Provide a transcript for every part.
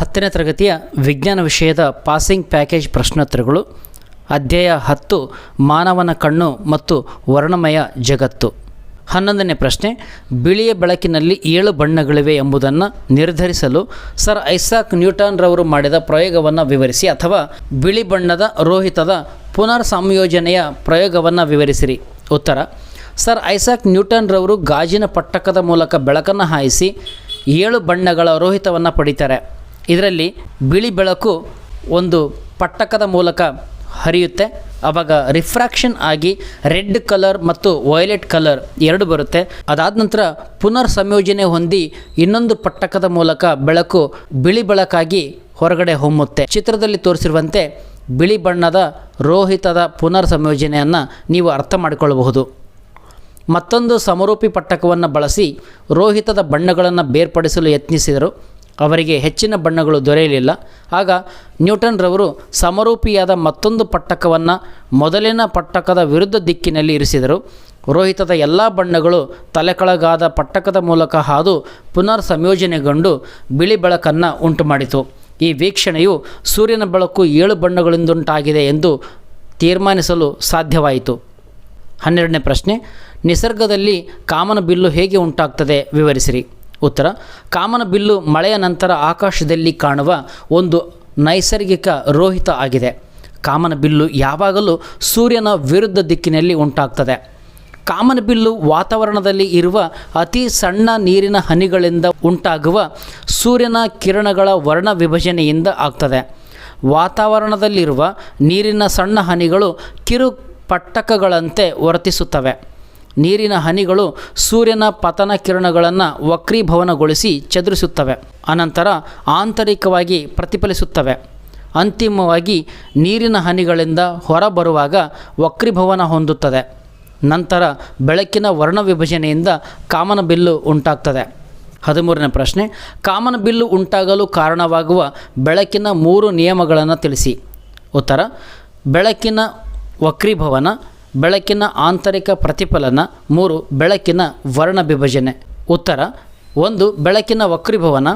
ಹತ್ತನೇ ತರಗತಿಯ ವಿಜ್ಞಾನ ವಿಷಯದ ಪಾಸಿಂಗ್ ಪ್ಯಾಕೇಜ್ ಪ್ರಶ್ನೋತ್ತರಗಳು, ಅಧ್ಯಾಯ ಹತ್ತು, ಮಾನವನ ಕಣ್ಣು ಮತ್ತು ವರ್ಣಮಯ ಜಗತ್ತು. ಹನ್ನೊಂದನೇ ಪ್ರಶ್ನೆ, ಬಿಳಿಯ ಬೆಳಕಿನಲ್ಲಿ ಏಳು ಬಣ್ಣಗಳಿವೆ ಎಂಬುದನ್ನು ನಿರ್ಧರಿಸಲು ಸರ್ ಐಸಾಕ್ ನ್ಯೂಟನ್ ರವರು ಮಾಡಿದ ಪ್ರಯೋಗವನ್ನು ವಿವರಿಸಿ ಅಥವಾ ಬಿಳಿ ಬಣ್ಣದ ರೋಹಿತದ ಪುನರ್ ಸಂಯೋಜನೆಯ ಪ್ರಯೋಗವನ್ನು ವಿವರಿಸಿರಿ. ಉತ್ತರ, ಸರ್ ಐಸಾಕ್ ನ್ಯೂಟನ್ ರವರು ಗಾಜಿನ ಪಟ್ಟಕದ ಮೂಲಕ ಬೆಳಕನ್ನು ಹಾಯಿಸಿ ಏಳು ಬಣ್ಣಗಳ ರೋಹಿತವನ್ನು ಪಡಿತಾರೆ. ಇದರಲ್ಲಿ ಬಿಳಿ ಬೆಳಕು ಒಂದು ಪಟ್ಟಕದ ಮೂಲಕ ಹರಿಯುತ್ತೆ. ಆವಾಗ ರಿಫ್ರಾಕ್ಷನ್ ಆಗಿ ರೆಡ್ ಕಲರ್ ಮತ್ತು ವೈಲೆಟ್ ಕಲರ್ ಎರಡು ಬರುತ್ತೆ. ಅದಾದ ನಂತರ ಪುನರ್ ಸಂಯೋಜನೆ ಹೊಂದಿ ಇನ್ನೊಂದು ಪಟ್ಟಕದ ಮೂಲಕ ಬೆಳಕು ಬಿಳಿ ಬೆಳಕಾಗಿ ಹೊರಗಡೆ ಹೊಮ್ಮುತ್ತೆ. ಚಿತ್ರದಲ್ಲಿ ತೋರಿಸಿರುವಂತೆ ಬಿಳಿ ಬಣ್ಣದ ರೋಹಿತದ ಪುನರ್ ಸಂಯೋಜನೆಯನ್ನು ನೀವು ಅರ್ಥ ಮಾಡಿಕೊಳ್ಳಬಹುದು. ಮತ್ತೊಂದು ಸಮರೂಪಿ ಪಟ್ಟಕವನ್ನು ಬಳಸಿ ರೋಹಿತದ ಬಣ್ಣಗಳನ್ನು ಬೇರ್ಪಡಿಸಲು ಯತ್ನಿಸಿದರು. ಅವರಿಗೆ ಹೆಚ್ಚಿನ ಬಣ್ಣಗಳು ದೊರೆಯಲಿಲ್ಲ. ಆಗ ನ್ಯೂಟನ್ ರವರು ಸಮರೂಪಿಯಾದ ಮತ್ತೊಂದು ಪಟ್ಟಕವನ್ನು ಮೊದಲಿನ ಪಟ್ಟಕದ ವಿರುದ್ಧ ದಿಕ್ಕಿನಲ್ಲಿ ಇರಿಸಿದರು. ರೋಹಿತದ ಎಲ್ಲ ಬಣ್ಣಗಳು ತಲೆಕಳಗಾದ ಪಟ್ಟಕದ ಮೂಲಕ ಹಾದು ಪುನರ್ ಸಂಯೋಜನೆಗೊಂಡು ಬಿಳಿ ಬೆಳಕನ್ನು ಉಂಟುಮಾಡಿತು. ಈ ವೀಕ್ಷಣೆಯು ಸೂರ್ಯನ ಬೆಳಕು ಏಳು ಬಣ್ಣಗಳಿಂದುಂಟಾಗಿದೆ ಎಂದು ತೀರ್ಮಾನಿಸಲು ಸಾಧ್ಯವಾಯಿತು. ಹನ್ನೆರಡನೇ ಪ್ರಶ್ನೆ, ನಿಸರ್ಗದಲ್ಲಿ ಕಾಮನ ಬಿಲ್ಲು ಹೇಗೆ ಉಂಟಾಗ್ತದೆ ವಿವರಿಸಿರಿ. ಉತ್ತರ, ಕಾಮನ ಬಿಲ್ಲು ಮಳೆಯ ನಂತರ ಆಕಾಶದಲ್ಲಿ ಕಾಣುವ ಒಂದು ನೈಸರ್ಗಿಕ ರೋಹಿತ ಆಗಿದೆ. ಕಾಮನ ಬಿಲ್ಲು ಯಾವಾಗಲೂ ಸೂರ್ಯನ ವಿರುದ್ಧ ದಿಕ್ಕಿನಲ್ಲಿ ಉಂಟಾಗ್ತದೆ. ಕಾಮನ ಬಿಲ್ಲು ವಾತಾವರಣದಲ್ಲಿ ಇರುವ ಅತಿ ಸಣ್ಣ ನೀರಿನ ಹನಿಗಳಿಂದ ಉಂಟಾಗುವ ಸೂರ್ಯನ ಕಿರಣಗಳ ವರ್ಣ ವಿಭಜನೆಯಿಂದ ಆಗ್ತದೆ. ವಾತಾವರಣದಲ್ಲಿರುವ ನೀರಿನ ಸಣ್ಣ ಹನಿಗಳು ಕಿರು ಪಟ್ಟಕಗಳಂತೆ ವರ್ತಿಸುತ್ತವೆ. ನೀರಿನ ಹನಿಗಳು ಸೂರ್ಯನ ಪತನ ಕಿರಣಗಳನ್ನು ವಕ್ರೀಭವನಗೊಳಿಸಿ ಚದುರಿಸುತ್ತವೆ. ಅನಂತರ ಆಂತರಿಕವಾಗಿ ಪ್ರತಿಫಲಿಸುತ್ತವೆ. ಅಂತಿಮವಾಗಿ ನೀರಿನ ಹನಿಗಳಿಂದ ಹೊರಬರುವಾಗ ವಕ್ರೀಭವನ ಹೊಂದುತ್ತದೆ. ನಂತರ ಬೆಳಕಿನ ವರ್ಣ ವಿಭಜನೆಯಿಂದ ಕಾಮನ ಬಿಲ್ಲು ಉಂಟಾಗ್ತದೆ. ಹದಿಮೂರನೇ ಪ್ರಶ್ನೆ, ಕಾಮನ ಬಿಲ್ಲು ಉಂಟಾಗಲು ಕಾರಣವಾಗುವ ಬೆಳಕಿನ ಮೂರು ನಿಯಮಗಳನ್ನು ತಿಳಿಸಿ. ಉತ್ತರ, ಬೆಳಕಿನ ವಕ್ರೀಭವನ ಬೆಳಕಿನ ಆಂತರಿಕ ಪ್ರತಿಫಲನ, ಮೂರು, ಬೆಳಕಿನ ವರ್ಣ ವಿಭಜನೆ ಉತ್ತರ, ಒಂದು, ಬೆಳಕಿನ ವಕ್ರೀಭವನ,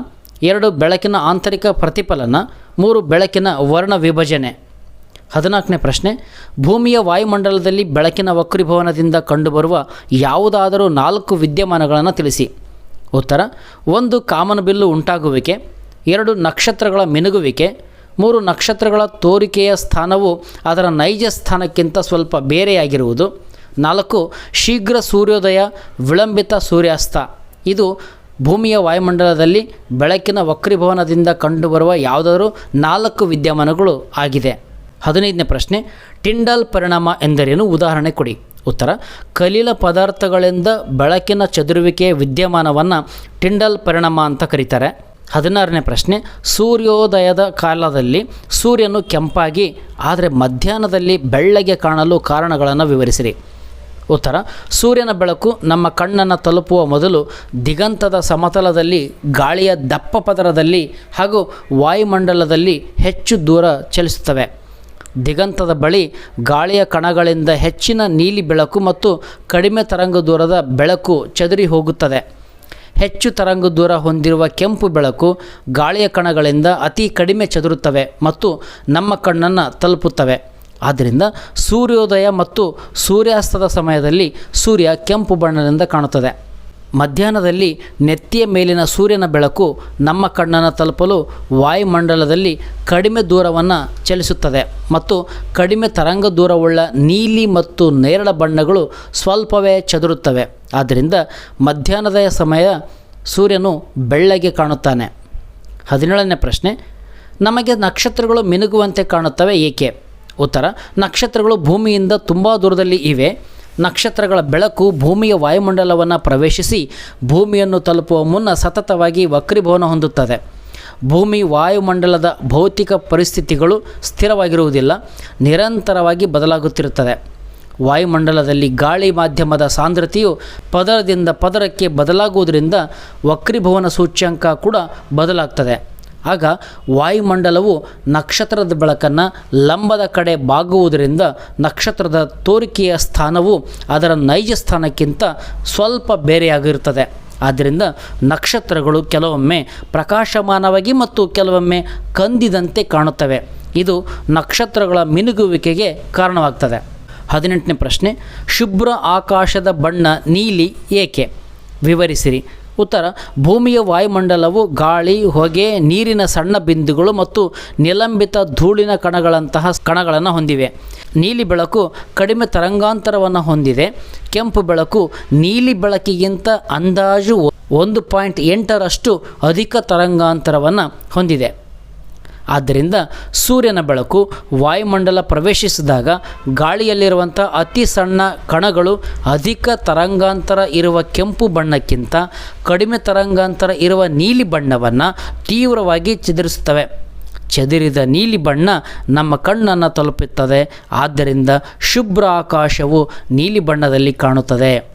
ಎರಡು, ಬೆಳಕಿನ ಆಂತರಿಕ ಪ್ರತಿಫಲನ, ಮೂರು, ಬೆಳಕಿನ ವರ್ಣ ವಿಭಜನೆ ಹದಿನಾಲ್ಕನೇ ಪ್ರಶ್ನೆ, ಭೂಮಿಯ ವಾಯುಮಂಡಲದಲ್ಲಿ ಬೆಳಕಿನ ವಕ್ರೀಭವನದಿಂದ ಕಂಡುಬರುವ ಯಾವುದಾದರೂ ನಾಲ್ಕು ವಿದ್ಯಮಾನಗಳನ್ನು ತಿಳಿಸಿ. ಉತ್ತರ, ಒಂದು, ಕಾಮನಬಿಲ್ಲು ಉಂಟಾಗುವಿಕೆ, ಎರಡು, ನಕ್ಷತ್ರಗಳ ಮಿನುಗುವಿಕೆ ಮೂರು ನಕ್ಷತ್ರಗಳ ತೋರಿಕೆಯ ಸ್ಥಾನವು ಅದರ ನೈಜ ಸ್ಥಾನಕ್ಕಿಂತ ಸ್ವಲ್ಪ ಬೇರೆಯಾಗಿರುವುದು. ನಾಲ್ಕು, ಶೀಘ್ರ ಸೂರ್ಯೋದಯ, ವಿಳಂಬಿತ ಸೂರ್ಯಾಸ್ತ. ಇದು ಭೂಮಿಯ ವಾಯುಮಂಡಲದಲ್ಲಿ ಬೆಳಕಿನ ವಕ್ರೀಭವನದಿಂದ ಕಂಡುಬರುವ ಯಾವುದಾದರೂ ನಾಲ್ಕು ವಿದ್ಯಮಾನಗಳು ಆಗಿದೆ. ಹದಿನೈದನೇ ಪ್ರಶ್ನೆ, ಟಿಂಡಲ್ ಪರಿಣಾಮ ಎಂದರೇನು? ಉದಾಹರಣೆ ಕೊಡಿ. ಉತ್ತರ, ಕಲೀಲ ಪದಾರ್ಥಗಳಿಂದ ಬೆಳಕಿನ ಚದುರುವಿಕೆಯ ವಿದ್ಯಮಾನವನ್ನು ಟಿಂಡಲ್ ಪರಿಣಾಮ ಅಂತ ಕರೀತಾರೆ. ಹದಿನಾರನೇ ಪ್ರಶ್ನೆ, ಸೂರ್ಯೋದಯದ ಕಾಲದಲ್ಲಿ ಸೂರ್ಯನು ಕೆಂಪಾಗಿ, ಆದರೆ ಮಧ್ಯಾಹ್ನದಲ್ಲಿ ಬೆಳ್ಳಗೆ ಕಾಣಲು ಕಾರಣಗಳನ್ನು ವಿವರಿಸಿರಿ. ಉತ್ತರ, ಸೂರ್ಯನ ಬೆಳಕು ನಮ್ಮ ಕಣ್ಣನ್ನು ತಲುಪುವ ಮೊದಲು ದಿಗಂತದ ಸಮತಲದಲ್ಲಿ, ಗಾಳಿಯ ದಪ್ಪ ಪದರದಲ್ಲಿ ಹಾಗೂ ವಾಯುಮಂಡಲದಲ್ಲಿ ಹೆಚ್ಚು ದೂರ ಚಲಿಸುತ್ತವೆ. ದಿಗಂತದ ಬಳಿ ಗಾಳಿಯ ಕಣಗಳಿಂದ ಹೆಚ್ಚಿನ ನೀಲಿ ಬೆಳಕು ಮತ್ತು ಕಡಿಮೆ ತರಂಗ ದೂರದ ಬೆಳಕು ಚದುರಿ ಹೋಗುತ್ತದೆ. ಹೆಚ್ಚು ತರಂಗ ದೂರ ಹೊಂದಿರುವ ಕೆಂಪು ಬೆಳಕು ಗಾಳಿಯ ಕಣಗಳಿಂದ ಅತಿ ಕಡಿಮೆ ಚದುರುತ್ತವೆ ಮತ್ತು ನಮ್ಮ ಕಣ್ಣನ್ನು ತಲುಪುತ್ತವೆ. ಆದ್ದರಿಂದ ಸೂರ್ಯೋದಯ ಮತ್ತು ಸೂರ್ಯಾಸ್ತದ ಸಮಯದಲ್ಲಿ ಸೂರ್ಯ ಕೆಂಪು ಬಣ್ಣದಿಂದ ಕಾಣುತ್ತದೆ. ಮಧ್ಯಾಹ್ನದಲ್ಲಿ ನೆತ್ತಿಯ ಮೇಲಿನ ಸೂರ್ಯನ ಬೆಳಕು ನಮ್ಮ ಕಣ್ಣನ್ನು ತಲುಪಲು ವಾಯುಮಂಡಲದಲ್ಲಿ ಕಡಿಮೆ ದೂರವನ್ನು ಚಲಿಸುತ್ತದೆ ಮತ್ತು ಕಡಿಮೆ ತರಂಗ ದೂರವುಳ್ಳ ನೀಲಿ ಮತ್ತು ನೇರಳ ಬಣ್ಣಗಳು ಸ್ವಲ್ಪವೇ ಚದುರುತ್ತವೆ. ಆದ್ದರಿಂದ ಮಧ್ಯಾಹ್ನದ ಸಮಯ ಸೂರ್ಯನು ಬೆಳ್ಳಗೆ ಕಾಣುತ್ತಾನೆ. ಹದಿನೇಳನೇ ಪ್ರಶ್ನೆ, ನಮಗೆ ನಕ್ಷತ್ರಗಳು ಮಿನುಗುವಂತೆ ಕಾಣುತ್ತವೆ ಏಕೆ? ಉತ್ತರ, ನಕ್ಷತ್ರಗಳು ಭೂಮಿಯಿಂದ ತುಂಬ ದೂರದಲ್ಲಿ ಇವೆ. ನಕ್ಷತ್ರಗಳ ಬೆಳಕು ಭೂಮಿಯ ವಾಯುಮಂಡಲವನ್ನು ಪ್ರವೇಶಿಸಿ ಭೂಮಿಯನ್ನು ತಲುಪುವ ಮುನ್ನ ಸತತವಾಗಿ ವಕ್ರೀಭವನ ಹೊಂದುತ್ತದೆ. ಭೂಮಿ ವಾಯುಮಂಡಲದ ಭೌತಿಕ ಪರಿಸ್ಥಿತಿಗಳು ಸ್ಥಿರವಾಗಿರುವುದಿಲ್ಲ, ನಿರಂತರವಾಗಿ ಬದಲಾಗುತ್ತಿರುತ್ತದೆ. ವಾಯುಮಂಡಲದಲ್ಲಿ ಗಾಳಿ ಮಾಧ್ಯಮದ ಸಾಂದ್ರತೆಯು ಪದರದಿಂದ ಪದರಕ್ಕೆ ಬದಲಾಗುವುದರಿಂದ ವಕ್ರೀಭವನ ಸೂಚ್ಯಂಕ ಕೂಡ ಬದಲಾಗ್ತದೆ. ಆಗ ವಾಯುಮಂಡಲವು ನಕ್ಷತ್ರದ ಬೆಳಕನ್ನು ಲಂಬದ ಕಡೆ ಬಾಗುವುದರಿಂದ ನಕ್ಷತ್ರದ ತೋರಿಕೆಯ ಸ್ಥಾನವು ಅದರ ನೈಜ ಸ್ಥಾನಕ್ಕಿಂತ ಸ್ವಲ್ಪ ಬೇರೆಯಾಗಿರುತ್ತದೆ. ಆದ್ದರಿಂದ ನಕ್ಷತ್ರಗಳು ಕೆಲವೊಮ್ಮೆ ಪ್ರಕಾಶಮಾನವಾಗಿ ಮತ್ತು ಕೆಲವೊಮ್ಮೆ ಕಂದಿದಂತೆ ಕಾಣುತ್ತವೆ. ಇದು ನಕ್ಷತ್ರಗಳ ಮಿನುಗುವಿಕೆಗೆ ಕಾರಣವಾಗ್ತದೆ. ಹದಿನೆಂಟನೇ ಪ್ರಶ್ನೆ, ಶುಭ್ರ ಆಕಾಶದ ಬಣ್ಣ ನೀಲಿ ಏಕೆ? ವಿವರಿಸಿರಿ. ಉತ್ತರ, ಭೂಮಿಯ ವಾಯುಮಂಡಲವು ಗಾಳಿ, ಹೊಗೆ, ನೀರಿನ ಸಣ್ಣ ಬಿಂದುಗಳು ಮತ್ತು ನಿಲಂಬಿತ ಧೂಳಿನ ಕಣಗಳಂತಹ ಕಣಗಳನ್ನು ಹೊಂದಿವೆ. ನೀಲಿ ಬೆಳಕು ಕಡಿಮೆ ತರಂಗಾಂತರವನ್ನು ಹೊಂದಿದೆ. ಕೆಂಪು ಬೆಳಕು ನೀಲಿ ಬೆಳಕಿಗಿಂತ ಅಂದಾಜು ಒಂದು ಪಾಯಿಂಟ್ ಎಂಟರಷ್ಟು ಅಧಿಕ ತರಂಗಾಂತರವನ್ನು ಹೊಂದಿದೆ. ಆದ್ದರಿಂದ ಸೂರ್ಯನ ಬೆಳಕು ವಾಯುಮಂಡಲ ಪ್ರವೇಶಿಸಿದಾಗ ಗಾಳಿಯಲ್ಲಿರುವಂಥ ಅತಿ ಸಣ್ಣ ಕಣಗಳು ಅಧಿಕ ತರಂಗಾಂತರ ಇರುವ ಕೆಂಪು ಬಣ್ಣಕ್ಕಿಂತ ಕಡಿಮೆ ತರಂಗಾಂತರ ಇರುವ ನೀಲಿ ಬಣ್ಣವನ್ನು ತೀವ್ರವಾಗಿ ಚದುರಿಸುತ್ತವೆ. ಚದುರಿದ ನೀಲಿ ಬಣ್ಣ ನಮ್ಮ ಕಣ್ಣನ್ನು ತಲುಪುತ್ತದೆ. ಆದ್ದರಿಂದ ಶುಭ್ರ ಆಕಾಶವು ನೀಲಿ ಬಣ್ಣದಲ್ಲಿ ಕಾಣುತ್ತದೆ.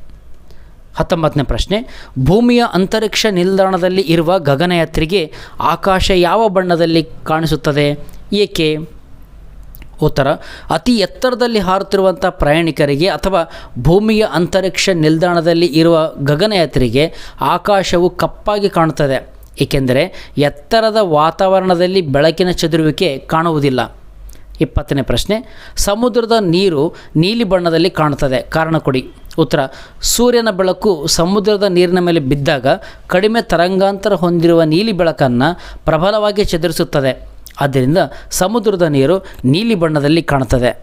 ಹತ್ತೊಂಬತ್ತನೇ ಪ್ರಶ್ನೆ, ಭೂಮಿಯ ಅಂತರಿಕ್ಷ ನಿಲ್ದಾಣದಲ್ಲಿ ಇರುವ ಗಗನಯಾತ್ರಿಗೆ ಆಕಾಶ ಯಾವ ಬಣ್ಣದಲ್ಲಿ ಕಾಣಿಸುತ್ತದೆ? ಏಕೆ? ಉತ್ತರ, ಅತಿ ಎತ್ತರದಲ್ಲಿ ಹಾರುತ್ತಿರುವಂಥ ಪ್ರಯಾಣಿಕರಿಗೆ ಅಥವಾ ಭೂಮಿಯ ಅಂತರಿಕ್ಷ ನಿಲ್ದಾಣದಲ್ಲಿ ಇರುವ ಗಗನಯಾತ್ರಿಗೆ ಆಕಾಶವು ಕಪ್ಪಾಗಿ ಕಾಣುತ್ತದೆ, ಏಕೆಂದರೆ ಎತ್ತರದ ವಾತಾವರಣದಲ್ಲಿ ಬೆಳಕಿನ ಚದುರುವಿಕೆ ಕಾಣುವುದಿಲ್ಲ. ಇಪ್ಪತ್ತನೇ ಪ್ರಶ್ನೆ, ಸಮುದ್ರದ ನೀರು ನೀಲಿ ಬಣ್ಣದಲ್ಲಿ ಕಾಣುತ್ತದೆ. ಕಾರಣ ಕೊಡಿ. ಉತ್ತರ, ಸೂರ್ಯನ ಬೆಳಕು ಸಮುದ್ರದ ನೀರಿನ ಮೇಲೆ ಬಿದ್ದಾಗ ಕಡಿಮೆ ತರಂಗಾಂತರ ಹೊಂದಿರುವ ನೀಲಿ ಬೆಳಕನ್ನು ಪ್ರಬಲವಾಗಿ ಚದುರಿಸುತ್ತದೆ. ಆದ್ದರಿಂದ ಸಮುದ್ರದ ನೀರು ನೀಲಿ ಬಣ್ಣದಲ್ಲಿ ಕಾಣುತ್ತದೆ.